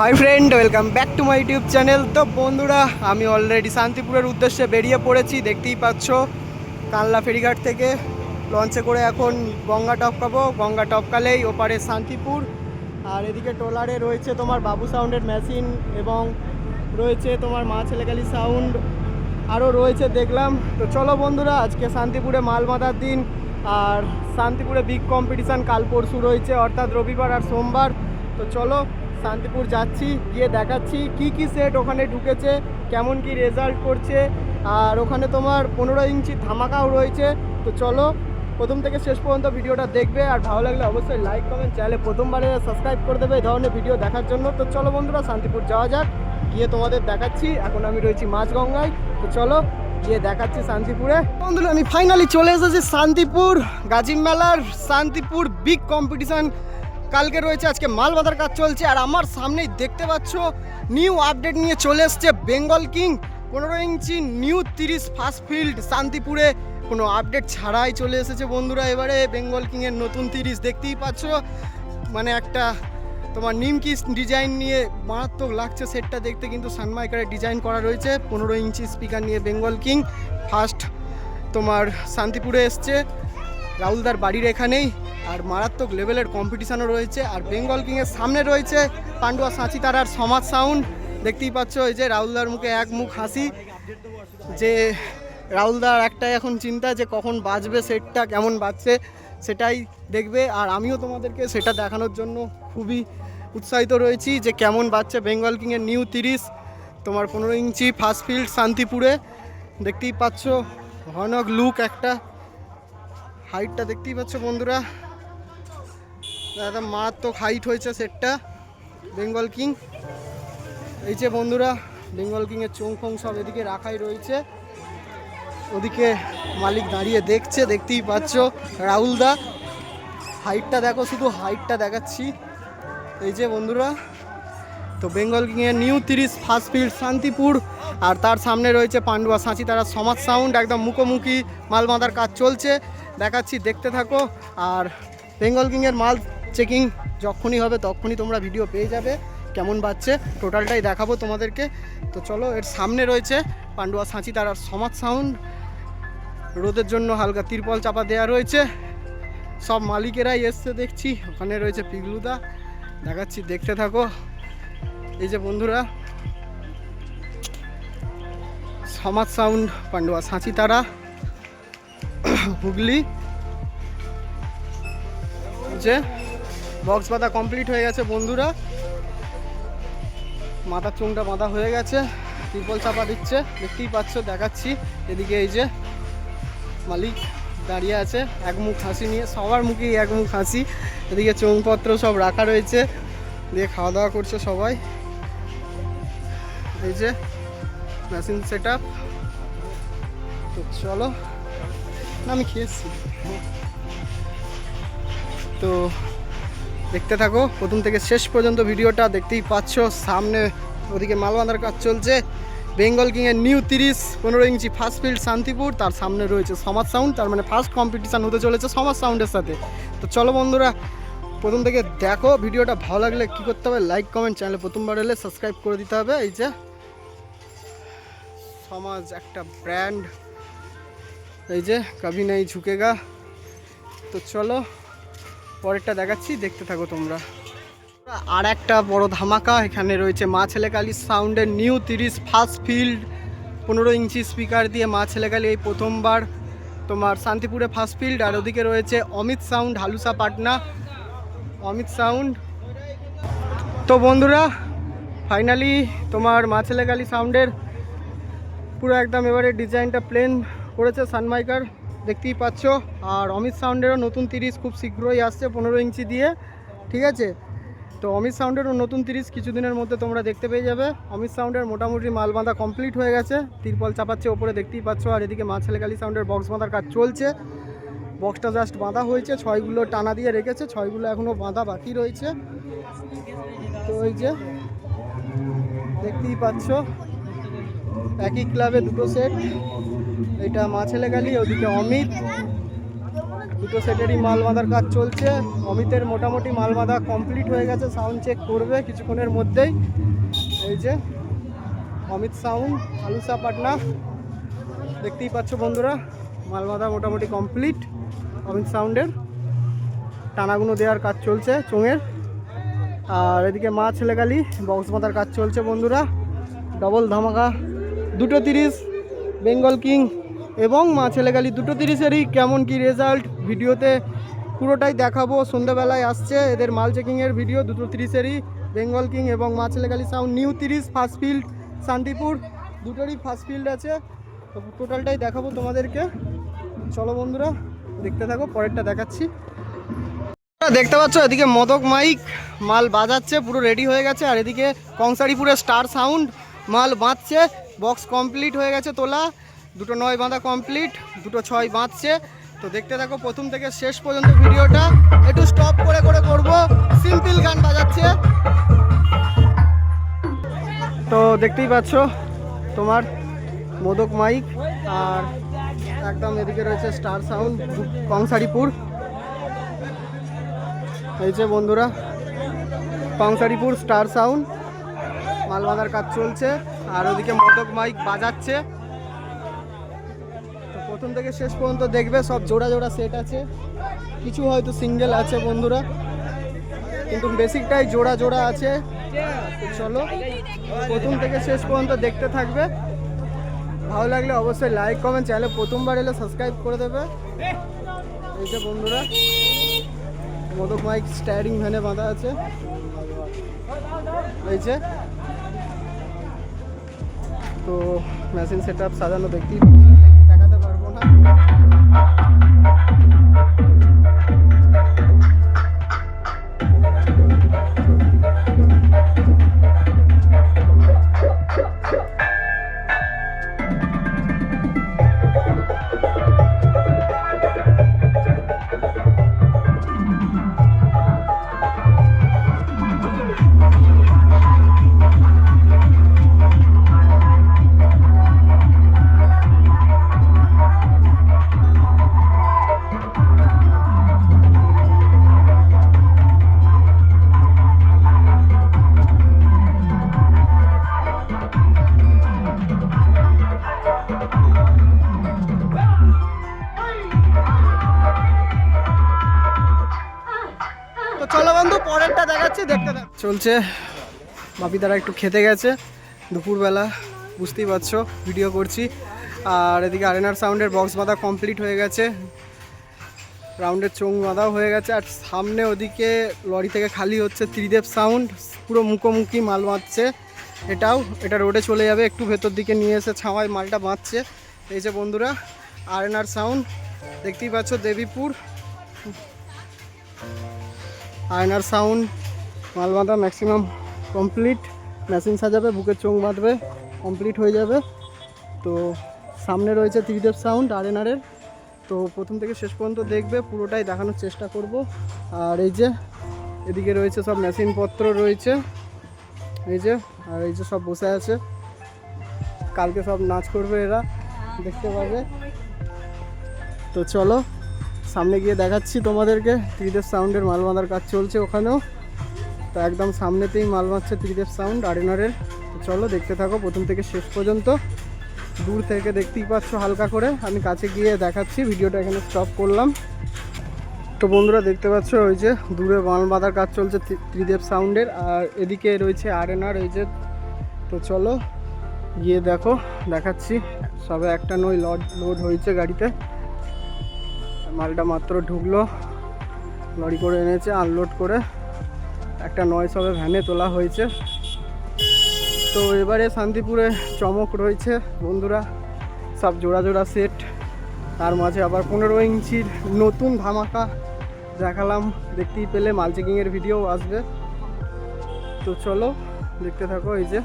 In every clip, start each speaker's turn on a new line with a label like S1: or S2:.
S1: Hi friend welcome back to my YouTube channel তো বন্ধুরা, আমি অলরেডি শান্তিপুরের উদ্দেশ্যে বেরিয়ে পড়েছি, দেখতেই পাচ্ছ কানলা ফেরিঘাট থেকে। লঞ্চে করে এখন গঙ্গা টপকাবো গঙ্গা টপকালেই ওপারে শান্তিপুর। আর এদিকে ট্রলারে রয়েছে তোমার বাবু সাউন্ডের মেশিন এবং রয়েছে তোমার মা ছেলেকালি সাউন্ড আরও রয়েছে, দেখলাম। তো চলো বন্ধুরা, আজকে শান্তিপুরে মাল দিন। আর শান্তিপুরে বিগ কম্পিটিশান কাল পরশু রয়েছে, অর্থাৎ রবিবার আর সোমবার। তো চলো শান্তিপুর যাচ্ছি, গিয়ে দেখাচ্ছি কি কি সেট ওখানে ঢুকেছে, কেমন কি রেজাল্ট করছে। আর ওখানে তোমার পনেরো ইঞ্চি ধামাকাও রয়েছে। তো চলো, প্রথম থেকে শেষ পর্যন্ত ভিডিওটা দেখবে। আর ভালো লাগলে অবশ্যই লাইক কমেন্ট চ্যানেলে প্রথমবারে সাবস্ক্রাইব করে দেবে এই ধরনের ভিডিও দেখার জন্য। তো চলো বন্ধুরা, শান্তিপুর যাওয়া যাক। গিয়ে তোমাদের দেখাচ্ছি। এখন আমি রয়েছি মাছগঙ্গায়। তো চলো, গিয়ে দেখাচ্ছি শান্তিপুরে। বন্ধুরা, আমি ফাইনালি চলে এসেছি শান্তিপুর গাজিম মেলার শান্তিপুর বিগ কম্পিটিশান কালকে রয়েছে, আজকে মাল বাঁধার কাজ চলছে। আর আমার সামনেই দেখতে পাচ্ছ নিউ আপডেট নিয়ে চলে এসছে বেঙ্গল কিং পনেরো ইঞ্চি নিউ তিরিশ ফার্স্ট ফিল্ড শান্তিপুরে। কোনো আপডেট ছাড়াই চলে এসেছে বন্ধুরা এবারে। বেঙ্গল কিংয়ের নতুন তিরিশ, দেখতেই পাচ্ছ। মানে একটা তোমার নিমকি ডিজাইন নিয়ে মারাত্মক লাগছে সেটটা দেখতে, কিন্তু সানমাইকারের ডিজাইন করা রয়েছে। পনেরো ইঞ্চি স্পিকার নিয়ে বেঙ্গল কিং ফার্স্ট তোমার শান্তিপুরে এসছে। রাহুলদার বাড়ির এখানেই। আর মারাত্মক লেভেলের কম্পিটিশানও রয়েছে। আর বেঙ্গল কিংয়ের সামনে রয়েছে পান্ডুয়া সাঁচি তারার সমাজ সাউন্ড দেখতেই পাচ্ছ এই যে রাহুলদার মুখে এক মুখ হাসি। যে রাহুলদার একটাই এখন চিন্তা যে কখন বাজবে সেটটা কেমন বাজছে, সেটাই দেখবে। আর আমিও তোমাদেরকে সেটা দেখানোর জন্য খুবই উৎসাহিত রয়েছি যে কেমন বাজছে বেঙ্গল কিংয়ের নিউ তিরিশ। তোমার পনেরো ইঞ্চি ফার্স্ট ফিল্ড শান্তিপুরে। দেখতেই পাচ্ছ, ভয়ানক লুক একটা। হাইটটা দেখতেই পাচ্ছ বন্ধুরা। একদম মারাত্মক হাইট হয়েছে সেটটা বেঙ্গল কিং এই যে বন্ধুরা বেঙ্গল কিংয়ের চোং সব এদিকে রাখাই রয়েছে। ওদিকে মালিক দাঁড়িয়ে দেখছে, দেখতেই পাচ্ছ রাহুলদা হাইটটা দেখো, শুধু হাইটটা দেখাচ্ছি। এই যে বন্ধুরা, তো বেঙ্গল কিংয়ের নিউ তিরিশ ফার্স্ট ফিল্ড শান্তিপুর, আর তার সামনে রয়েছে পান্ডুয়া সাঁচি তারা সমাজ সাউন্ড একদম মুখোমুখি মাল বাঁধার কাজ চলছে। দেখাচ্ছি, দেখতে থাকো। আর বেঙ্গল কিংয়ের মাল চেকিং যখনই হবে তখনই তোমরা ভিডিও পেয়ে যাবে। কেমন বাজছে টোটালটাই দেখাবো তোমাদেরকে। তো চলো, এর সামনে রয়েছে পান্ডুয়া সাঁচি তার আর সমাজ সাউন্ড রোদের জন্য হালকা তিরপল চাপা দেওয়া রয়েছে। সব মালিকেরাই এসছে দেখছি, ওখানে রয়েছে পিগলুদা। দেখাচ্ছি, দেখতে থাকো। এই যে বন্ধুরা, সমাজ সাউন্ড পান্ডুয়া সাঁচি তারা হুগলি। যে বক্স বাঁধা কমপ্লিট হয়ে গেছে বন্ধুরা। মাথার চুংটা বাঁধা হয়ে গেছে। ত্রিপল চাপা দিচ্ছে। দেখতেই পাচ্ছ, দেখাচ্ছি। এদিকে এই যে মালিক দাঁড়িয়ে আছে, এক মুখ হাসি নিয়ে, সবার মুখেই এক মুখ হাসি। এদিকে চৌপত্র সব রাখা রয়েছে। দিয়ে খাওয়া দাওয়া করছে সবাই। এই যে মেশিন সেট আপ চলো না, আমি খেয়েছি। তো দেখতে থাকো, প্রথম থেকে শেষ পর্যন্ত ভিডিওটা দেখতেই পাচ্ছ, সামনে ওদিকে মালবান্ধার কাজ চলছে। বেঙ্গল কিংয়ের নিউ তিরিশ, পনেরো ইঞ্চি ফার্স্ট ফিল্ড শান্তিপুর, তার সামনে রয়েছে সমাজ সাউন্ড তার মানে ফার্স্ট কম্পিটিশান হতে চলেছে সমাজ সাউন্ডের সাথে। তো চলো বন্ধুরা, প্রথম থেকে দেখো, ভিডিওটা ভালো লাগলে কী করতে হবে লাইক কমেন্ট চ্যানেলে প্রথমবার এলে সাবস্ক্রাইব করে দিতে হবে। এই যে, সমাজ একটা ব্র্যান্ড এই যে কবি নেই ঝুঁকেগা। তো চলো, পরেরটা দেখাচ্ছি, দেখতে থাকো তোমরা। আর একটা বড় ধামাকা, এখানে রয়েছে মা ছেলেকালি সাউন্ডের নিউ তিরিশ ফার্স্ট ফিল্ড। পনেরো ইঞ্চি স্পিকার দিয়ে মা ছেলেকালি এই প্রথমবার তোমার শান্তিপুরে ফার্স্ট ফিল্ড। আর ওদিকে রয়েছে অমিত সাউন্ড, হালুসা পাটনা। অমিত সাউন্ড। তো বন্ধুরা, ফাইনালি তোমার মা ছেলেকালি সাউন্ডের পুরো একদম এবারে ডিজাইনটা প্লেন করেছে সানমাইকার, দেখতেই পাচ্ছ। আর অমিত সাউন্ডেরও নতুন তিরিশ খুব শীঘ্রই আসছে পনেরো ইঞ্চি দিয়ে, ঠিক আছে? তো অমিত সাউন্ডেরও নতুন তিরিশ কিছুদিনের মধ্যে তোমরা দেখতে পেয়ে যাবে। অমিত সাউন্ডের মোটামুটি মাল বাঁধা কমপ্লিট হয়ে গেছে, তিরপল চাপাচ্ছে ওপরে, দেখতেই পাচ্ছ। আর এদিকে মা ছেলেকালি সাউন্ডের বক্স বাঁধার কাজ চলছে। বক্সটা জাস্ট বাঁধা হয়েছে, ছয়গুলো টানা দিয়ে রেখেছে, ছয়গুলো এখনও বাঁধা বাকি রয়েছে। তো ওই যে, দেখতেই পাচ্ছ, একই ক্লাবে দুটো সেট এটা মা ছেলেকালি ওদিকে অমিত। দুটো সেটেরই মাল বাঁধার কাজ চলছে। অমিতের মোটামুটি মাল বাঁধা কমপ্লিট হয়ে গেছে সাউন্ড চেক করবে কিছুক্ষণের মধ্যেই। এই যে, অমিত সাউন্ড আলুসা পাটনা। দেখতেই পাচ্ছ বন্ধুরা, মাল বাঁধা মোটামুটি কমপ্লিট অমিত সাউন্ডের টানাগুলো দেওয়ার কাজ চলছে চোঙের। আর এদিকে মা ছেলেগালি বক্স বাঁধার কাজ চলছে বন্ধুরা। ডবল ধামাকা, দুটো তিরিশ। বেঙ্গল কিং এবং মা ছেলেগালি দুটো তিরিশেরই কেমন কি রেজাল্ট ভিডিওতে পুরোটাই দেখাবো। সন্ধ্যাবেলায় আসছে এদের মাল চেকিংয়ের ভিডিও দুটো তিরিশেরই বেঙ্গল কিং এবং মা ছেলেগালি সাউন্ড নিউ তিরিশ ফার্স্ট ফিল্ড শান্তিপুর, দুটোরই ফার্স্ট ফিল্ড আছে। টোটালটাই দেখাবো তোমাদেরকে। চলো বন্ধুরা, দেখতে থাকো, পরেরটা দেখাচ্ছি। দেখতে পাচ্ছ, এদিকে মদক মাইক, মাল বাজাচ্ছে, পুরো রেডি হয়ে গেছে। আর এদিকে কংসারিপুরের স্টার সাউন্ড মাল বাঁধছে। বক্স কমপ্লিট হয়ে গেছে তোলা। দুটো নয় বাঁধা কমপ্লিট, দুটো ছয় বাঁধছে। তো দেখতে থাকো, প্রথম থেকে শেষ পর্যন্ত ভিডিওটা। একটু স্টপ করে করে করব। সিম্পল গান বাজাচ্ছে। তো দেখতেই পাচ্ছ, তোমার মোদক মাইক আর একদম এদিকে রয়েছে স্টার সাউন্ড কংসারিপুর। এই যে বন্ধুরা, কংসারিপুর স্টার সাউন্ড মাল বাঁধার কাজ চলছে। আর ওদিকে মদক মাইক বাজাচ্ছে। তো প্রথম থেকে শেষ পর্যন্ত দেখবে, সব জোড়া জোড়া সেট আছে। কিছু হয়তো সিঙ্গেল আছে বন্ধুরা। কিন্তু বেসিকটাই জোড়া জোড়া আছে। চলো, প্রথম থেকে শেষ পর্যন্ত দেখতে থাকবে। ভালো লাগলে অবশ্যই লাইক কমেন্ট চ্যানেলে প্রথমবার এলে সাবস্ক্রাইব করে দেবে। এই যে বন্ধুরা, মদক মাইক স্টারিং ভ্যানে বাঁধা আছে। এই যে তো মেশিন সেট আপ সাজানো দেখতেই পাচ্ছেন, দেখাতে পারব না চলছে। বাপি তারা একটু খেতে গেছে। দুপুরবেলা, বুঝতেই পারছ ভিডিও করছি। আর এদিকে আরেনার সাউন্ডের বক্স বাঁধা কমপ্লিট হয়ে গেছে। রাউন্ডের চোং বাঁধাও হয়ে গেছে। আর সামনে ওদিকে লরি থেকে খালি হচ্ছে ত্রিদেব সাউন্ড পুরো মুখোমুখি মাল বাঁধছে। এটাও, এটা রোডে চলে যাবে। একটু ভেতর দিকে নিয়ে এসে ছাওয়ায় মালটা বাঁধছে। এই যে বন্ধুরা, আরেনার সাউন্ড দেখতেই পাচ্ছ, দেবীপুর। আয়নার সাউন্ড মাল বাঁধা ম্যাক্সিমাম কমপ্লিট মেশিন সাজাবে, বুকের চোখ বাঁধবে কমপ্লিট হয়ে যাবে। তো সামনে রয়েছে ত্রিদেব সাউন্ড আর আরেনারের তো প্রথম থেকে শেষ পর্যন্ত দেখবে, পুরোটাই দেখানোর চেষ্টা করব। আর এই যে, এদিকে রয়েছে সব মেশিনপত্র রয়েছে। এই যে, আর এই যে সব বসে আছে। কালকে সব নাচ করবে এরা, দেখতে পাবে। তো চলো, সামনে গিয়ে দেখাচ্ছি তোমাদেরকে। ত্রিদেব সাউন্ডের মাল বাঁধার কাজ চলছে ওখানেও। তো একদম সামনেতেই মাল বাঁধছে ত্রিদেব সাউন্ড, আরেনারের। চলো দেখতে থাকো, প্রথম থেকে শেষ পর্যন্ত। দূর থেকে দেখতেই পাচ্ছ হালকা করে। আমি কাছে গিয়ে দেখাচ্ছি, ভিডিওটা এখানে স্টপ করলাম। তো বন্ধুরা দেখতে পাচ্ছ, ওই যে দূরে মাল বাঁধার কাজ চলছে ত্রি- ত্রিদেব সাউন্ডের, আর এদিকে রয়েছে আরেনার, এই যে। তো চলো গিয়ে দেখো, দেখাচ্ছি। সবে একটা নই লড লোড হয়েছে গাড়িতে। মালটা মাত্র ঢুকলো, লরি করে এনেছে আনলোড করে। একটা নয় সবে ভ্যানে তোলা হয়েছে। তো এবারে শান্তিপুরে চমক রয়েছে বন্ধুরা, সব জোড়া জোড়া সেট তার মাঝে আবার পনেরো ইঞ্চির নতুন ধামাকা দেখালাম। দেখতেই পেলে মাল চেকিংয়ের ভিডিও আসবে। তো চলো, দেখতে থাকো এই যে।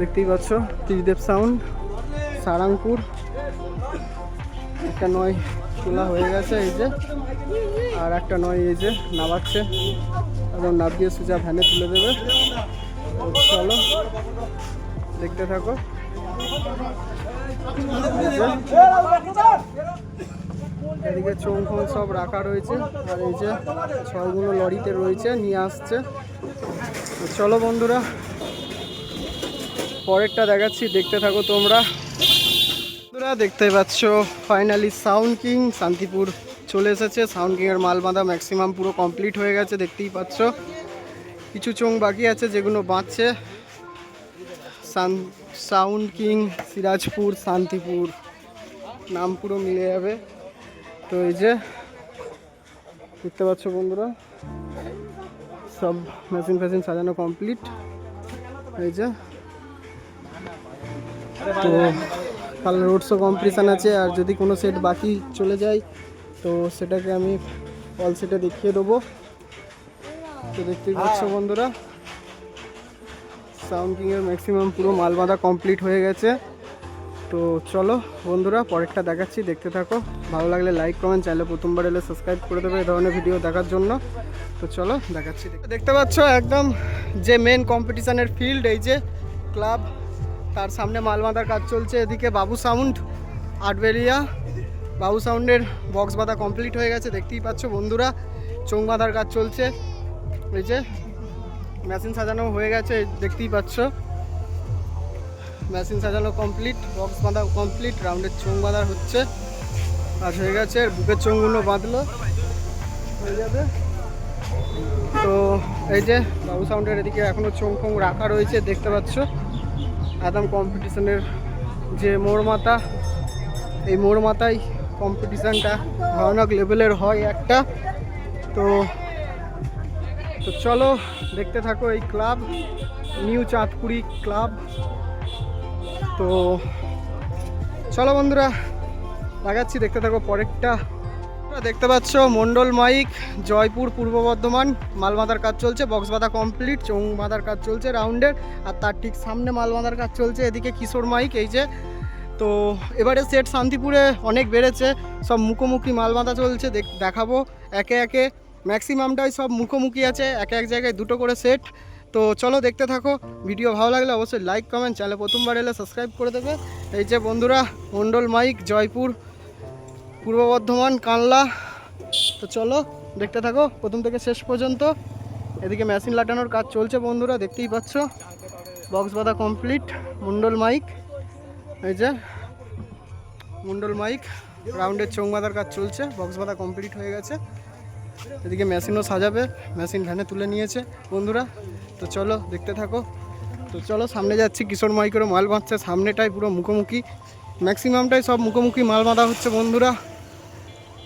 S1: দেখতেই পাচ্ছ ত্রিদেব সাউন্ড সারাংপুর। একটা নয় তোলা হয়ে গেছে এই যে। আর একটা নয় এই যে, নামাচ্ছে। এবং নাবিয়ে সুজা ভ্যানে তুলে দেবে। চলো, দেখতে থাকো। এদিকে চোং ফোং সব রাখা রয়েছে। আর এই যে ছয়গুলো লরিতে রয়েছে, নিয়ে আসছে। চলো বন্ধুরা, পরেরটা দেখাচ্ছি, দেখতে থাকো তোমরা। বন্ধুরা দেখতে পাচ্ছ ফাইনালি সাউন্ড কিং শান্তিপুর চলে এসেছে। সাউন্ড কিংয়ের মাল বাঁধা ম্যাক্সিমাম পুরো কমপ্লিট হয়ে গেছে, দেখতেই পাচ্ছ। কিছু চোং বাকি আছে যেগুলো বাঁচছে। Sun sound king Sirajpur, Shantipur, নাম পুরো মিলে যাবে। তো এই যে, দেখতে পাচ্ছ বন্ধুরা, সব মেশিন ফেশিন সাজানো কমপ্লিট এই যে, তো কাল রোড শো কম্পিটিশান আছে আর যদি কোনো সেট বাকি চলে যায় তো সেটাকে আমি অল সেটে দেখিয়ে দেবো। তো দেখতেই পাচ্ছ বন্ধুরা সাউন্ড কিংয়ের ম্যাক্সিমাম পুরো মাল বাঁধা কমপ্লিট হয়ে গেছে। তো চলো বন্ধুরা পরেরটা দেখাচ্ছি দেখতে থাকো। ভালো লাগলে লাইক কমেন্ট চ্যানেলে প্রথমবার এলে সাবস্ক্রাইব করে দেবে এই ধরনের ভিডিও দেখার জন্য। তো চলো দেখাচ্ছি দেখতে পাচ্ছ একদম যে মেন কম্পিটিশানের ফিল্ড এই যে ক্লাব তার সামনে মাল বাঁধার কাজ চলছে, এদিকে বাবু সাউন্ড আটবেরিয়া বাবু সাউন্ডের বক্স বাঁধা কমপ্লিট হয়ে গেছে, দেখতেই পাচ্ছ বন্ধুরা চোং বাঁধার কাজ চলছে। এই যে মেশিন সাজানো হয়ে গেছে, দেখতেই পাচ্ছ। মেশিন সাজানো কমপ্লিট বক্স বাঁধা কমপ্লিট রাউন্ডের চোং বাঁধা হচ্ছে। কাজ হয়ে গেছে বুকের চোঙগুলো বাঁধলো। হয়ে যাবে। তো, এই যে, বাবু সাউন্ডের এদিকে এখনও চোং ফোং রাখা রয়েছে, দেখতে পাচ্ছ। একদম কম্পিটিশনের যে মোড় মাথা, এই মোড় মাথায় কম্পিটিশানটা ভয়ানক লেভেলের হয় একটা। তো তো চলো দেখতে থাকো এই ক্লাব নিউ চাঁদপুরি ক্লাব তো, চলো বন্ধুরা, লাগাচ্ছি, দেখতে থাকো পরেরটা। দেখতে পাচ্ছ মন্ডল মাইক, জয়পুর পূর্ব বর্ধমান মাল বাঁধার কাজ চলছে বক্স বাঁধা কমপ্লিট চোং বাঁধার কাজ চলছে রাউন্ডের আর তার ঠিক সামনে মাল বাঁধার কাজ চলছে, এদিকে কিশোর মাইক, এই যে। তো এবারে সেট শান্তিপুরে অনেক বেড়েছে, সব মুখোমুখি মাল বাঁধা চলছে, দেখ- দেখাবো। একে একে ম্যাক্সিমামটাই সব মুখোমুখি আছে, এক এক জায়গায় দুটো করে সেট তো চলো দেখতে থাকো, ভিডিও ভালো লাগলে অবশ্যই লাইক কমেন্ট চ্যানেলে প্রথমবার এলে সাবস্ক্রাইব করে দেবে। এই যে বন্ধুরা মন্ডল মাইক, জয়পুর পূর্ব বর্ধমান, কানলা। তো চলো, দেখতে থাকো, প্রথম থেকে শেষ পর্যন্ত। এদিকে মেশিন লাটানোর কাজ চলছে বন্ধুরা, দেখতেই পাচ্ছ। বক্স বাঁধা কমপ্লিট মন্ডল মাইক এই যে মন্ডল মাইক রাউন্ডের চোং বাঁধার কাজ চলছে বক্স বাঁধা কমপ্লিট হয়ে গেছে। এদিকে মেশিনও সাজাবে, মেশিন ভ্যানে তুলে নিয়েছে, বন্ধুরা। তো চলো, দেখতে থাকো। তো চলো, সামনে যাচ্ছি, কিশোর মাইকেরও মাল বাঁধছে, সামনেটাই পুরো মুখোমুখি। ম্যাক্সিমামটাই সব মুখোমুখি মাল বাঁধা হচ্ছে, বন্ধুরা।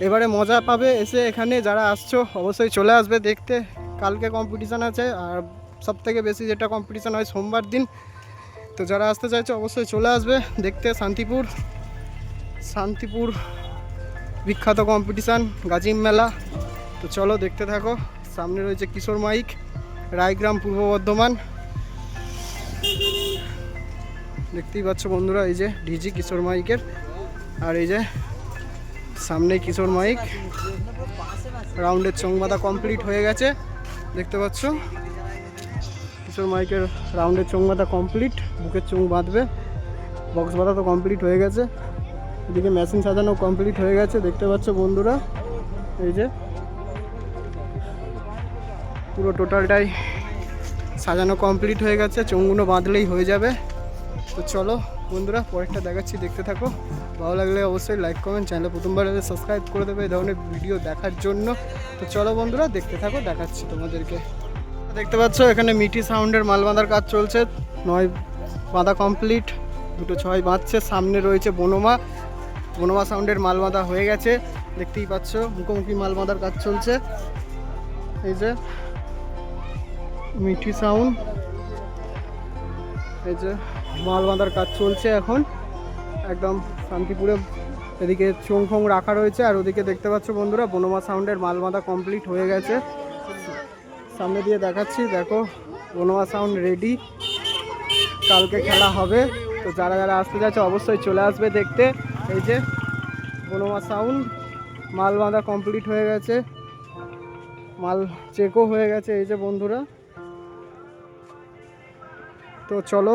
S1: এবারে মজা পাবে এসে এখানে যারা আসছো, অবশ্যই চলে আসবে দেখতে। কালকে কম্পিটিশান আছে, আর সব থেকে বেশি যেটা কম্পিটিশান হয় সোমবার দিন। তো যারা আসতে চাইছে, অবশ্যই চলে আসবে দেখতে শান্তিপুর। শান্তিপুর বিখ্যাত কম্পিটিশান গাজিম মেলা। তো চলো দেখতে থাকো, সামনে রয়েছে কিশোর মাইক, রায়গ্রাম পূর্ব বর্ধমান। দেখতেই পাচ্ছ বন্ধুরা, এই যে ডিজি কিশোর মাইকের, আর এই যে সামনে কিশোর মাইক। রাউন্ডের চোং বাঁধা কমপ্লিট হয়ে গেছে, দেখতে পাচ্ছ? কিশোর মাইকের রাউন্ডের চোং বাঁধা কমপ্লিট, বুকের চোং বাঁধবে। বক্স বাঁধা তো কমপ্লিট হয়ে গেছে। এদিকে মেশিন সাজানো কমপ্লিট হয়ে গেছে, দেখতে পাচ্ছ বন্ধুরা? এই যে, পুরো টোটালটাই সাজানো কমপ্লিট হয়ে গেছে, চোঙগুলো বাঁধলেই হয়ে যাবে। তো চলো বন্ধুরা, পরেরটা দেখাচ্ছি, দেখতে থাকো। ভালো লাগলে অবশ্যই লাইক কমেন্ট চ্যানেলে প্রথমবার হলে সাবস্ক্রাইব করে দেবে এই ধরনের ভিডিও দেখার জন্য। তো চলো বন্ধুরা, দেখতে থাকো, দেখাচ্ছি তোমাদেরকে। দেখতে পাচ্ছ, এখানে মিটি সাউন্ডের মাল বাঁধার কাজ চলছে। নয় বাঁধা কমপ্লিট দুটো ছয় বাঁধছে, সামনে রয়েছে বনমা। বনমা সাউন্ডের মাল বাঁধা হয়ে গেছে। দেখতেই পাচ্ছ, মুখোমুখি মাল বাঁধার কাজ চলছে। এই যে মিঠি সাউন্ড এই যে মাল বাঁধার কাজ চলছে এখন। একদম শান্তিপুরে এদিকে চোং ফোং রাখা রয়েছে, আর ওদিকে দেখতে পাচ্ছ বন্ধুরা, বনমা সাউন্ডের মাল বাঁধা কমপ্লিট হয়ে গেছে। সামনে দিয়ে দেখাচ্ছি, দেখো, বনমা সাউন্ড রেডি কালকে খেলা হবে, তো যারা যারা আসতে যাচ্ছে অবশ্যই চলে আসবে দেখতে। এই যে বনমা সাউন্ড মাল বাঁধা কমপ্লিট হয়ে গেছে। মাল চেকও হয়ে গেছে, এই যে বন্ধুরা। তো চলো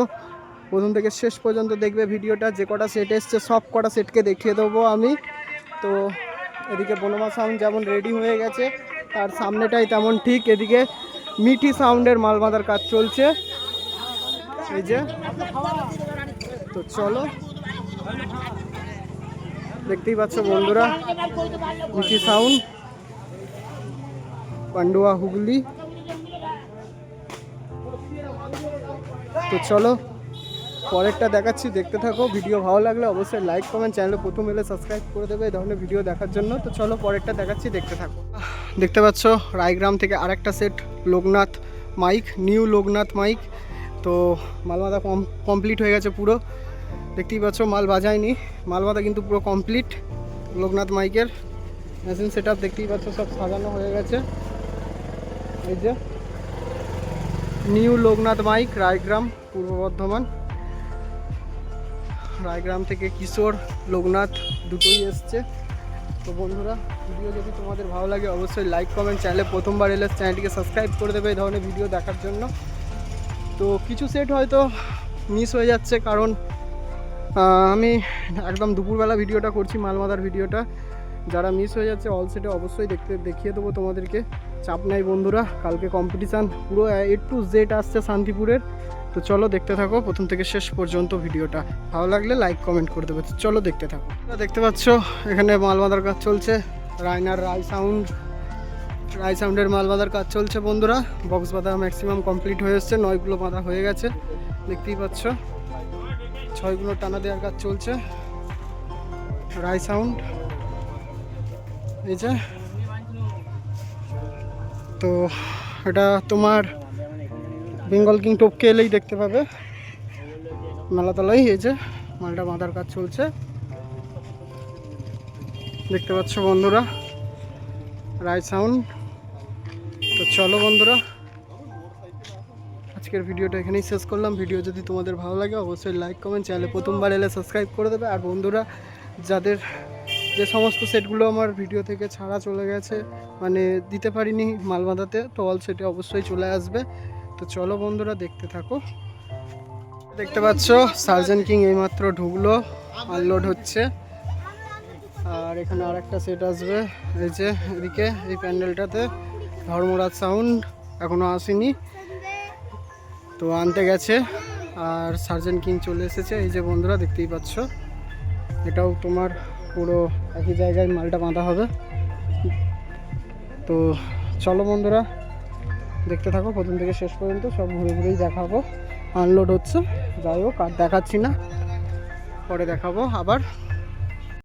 S1: প্রথম থেকে শেষ পর্যন্ত দেখবে ভিডিওটা, যে কটা সেট এসছে, সব কটা সেটকে দেখিয়ে দেবো আমি। তো এদিকে বনমা সাউন্ড যেমন রেডি হয়ে গেছে, তার সামনেটাই তেমন ঠিক। এদিকে মিঠি সাউন্ডের মাল বাঁধার কাজ চলছে। এই যে, তো চলো। দেখতেই পাচ্ছ বন্ধুরা, মিঠি সাউন্ড পান্ডুয়া হুগলি। তো চলো। পরেরটা দেখাচ্ছি, দেখতে থাকো। ভিডিও ভালো লাগলে অবশ্যই লাইক কমেন্ট চ্যানেলে প্রথম এলে সাবস্ক্রাইব করে দেবে এই ধরনের ভিডিও দেখার জন্য। তো চলো পরেরটা দেখাচ্ছি, দেখতে থাকো। দেখতে পাচ্ছ, রায়গ্রাম থেকে আরেকটা set Loknath mike new Loknath mike. তো মালমাদা কমপ্লিট হয়ে গেছে পুরো। দেখতেই পাচ্ছ, মাল বাজায়নি। মালমাদা কিন্তু পুরো কমপ্লিট লোকনাথ মাইকের। মেশিন সেট আপ দেখতেই পাচ্ছ, সব সাজানো হয়ে গেছে। এই যে নিউ লোকনাথ মাইক, রায়গ্রাম, পূর্ব বর্ধমান। রায়গ্রাম থেকে কিশোর, লোকনাথ দুটোই এসছে। তো বন্ধুরা ভিডিও যদি তোমাদের ভালো লাগে, অবশ্যই লাইক কমেন্ট চ্যানেলে প্রথমবার এলে চ্যানেলটিকে সাবস্ক্রাইব করে দেবে এই ধরনের ভিডিও দেখার জন্য। তো কিছু সেট হয়তো মিস হয়ে যাচ্ছে কারণ আমি একদম দুপুরবেলা ভিডিওটা করছি, মালমাদার ভিডিওটা যারা মিস হয়ে যাচ্ছে অল সেটে অবশ্যই দেখতে, দেখিয়ে দেবো তোমাদেরকে। চাপ নাই বন্ধুরা, কালকে কম্পিটিশান পুরো এ টু জেড আসছে শান্তিপুরের। তো চলো দেখতে থাকো, প্রথম থেকে শেষ পর্যন্ত ভিডিওটা। ভালো লাগলে লাইক কমেন্ট করে দেবে। চলো দেখতে থাকো। দেখতে পাচ্ছ, এখানে মাল বাঁধার কাজ চলছে। রায়নার রায় সাউন্ড রায় সাউন্ডের মাল বাঁধার কাজ চলছে, বন্ধুরা। বক্স বাঁধা ম্যাক্সিমাম কমপ্লিট হয়ে এসছে, নয়গুলো বাঁধা হয়ে গেছে। দেখতেই পাচ্ছ, ছয়গুলো টানা দেওয়ার কাজ চলছে। রায় সাউন্ড এই যে। তো এটা তোমার বেঙ্গল কিং টপকে এলেই দেখতে পাবে। মেলাতলায় এই যে মালটা বাঁধার কাজ চলছে। দেখতে পাচ্ছ বন্ধুরা, রায় সাউন্ড। তো চলো বন্ধুরা, আজকের ভিডিওটা এখানেই শেষ করলাম। ভিডিও যদি তোমাদের ভালো লাগে, অবশ্যই লাইক, কমেন্ট, চ্যানেলে প্রথমবার এলে সাবস্ক্রাইব করে দেবে। আর বন্ধুরা, যাদের যে সমস্ত সেটগুলো আমার ভিডিও থেকে ছাড়া চলে গেছে মানে দিতে পারিনি মাল বাঁধাতে, তো অল সেটে অবশ্যই চলে আসবে। তো চলো বন্ধুরা, দেখতে থাকো। দেখতে পাচ্ছ সার্জেন কিং এইমাত্র ঢুকলো, আনলোড হচ্ছে। আর এখানে আর একটা সেট আসবে, এই যে এদিকে, এই প্যান্ডেলটাতে। ধর্মরাজ সাউন্ড এখনও আসেনি। তো আনতে গেছে, আর সার্জেন কিং চলে এসেছে। এই যে বন্ধুরা, দেখতেই পাচ্ছ। এটাও তোমার পুরো একই জায়গায় মালটা বাঁধা হবে। তো চলো বন্ধুরা দেখতে থাকো, প্রথম থেকে শেষ পর্যন্ত সব ঘুরে ঘুরেই দেখাবো। আনলোড হচ্ছে, যাই হোক, আর দেখাচ্ছি না। পরে দেখাবো আবার।